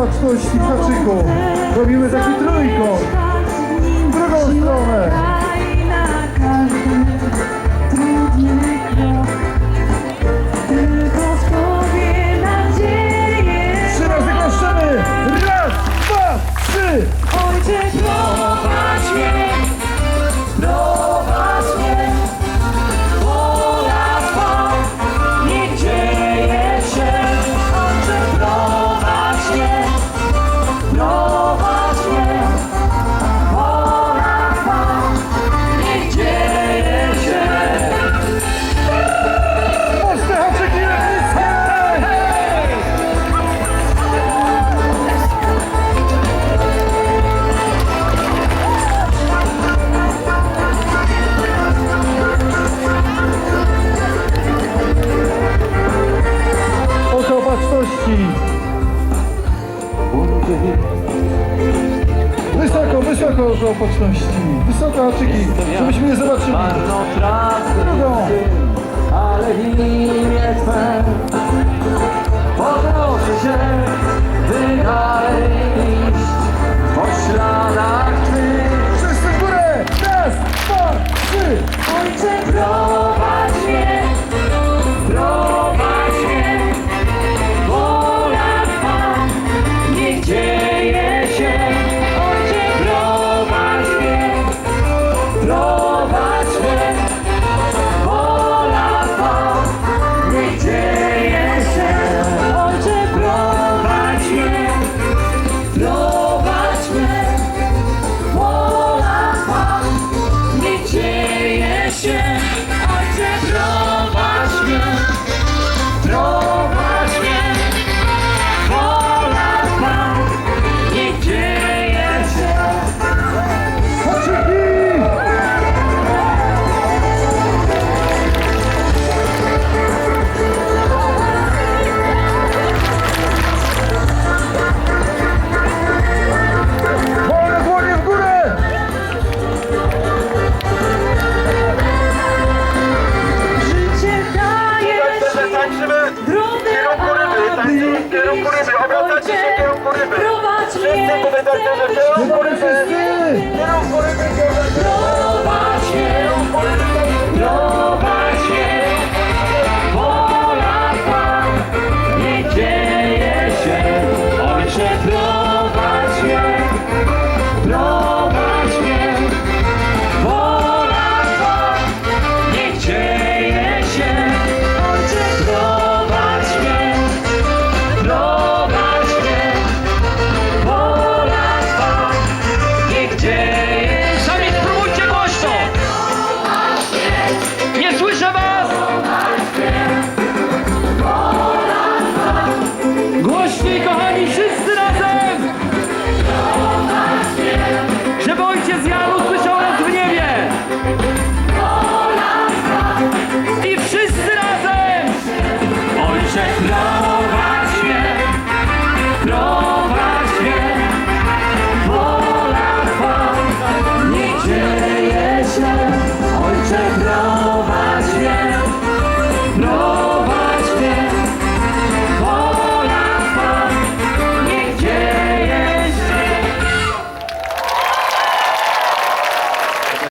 Popatrz tu. Robimy taki trójkąt. W drugą stronę. Polski. Wysoko, wysoko do opatrzności. Wysoko haczyki, żebyśmy nie zobaczyli. Drugą. Ale w imię Twe podnoszę się. się, Ojcze prowadź mnie. Wszyscy w kierunku ryby, obracacie się kierunku ryby. Wszyscy komentarze, że kierunku ryby, kierunku ryby, kierunku ryby. Najmocniej kochani, wszyscy razem! Żeby ojciec Janusz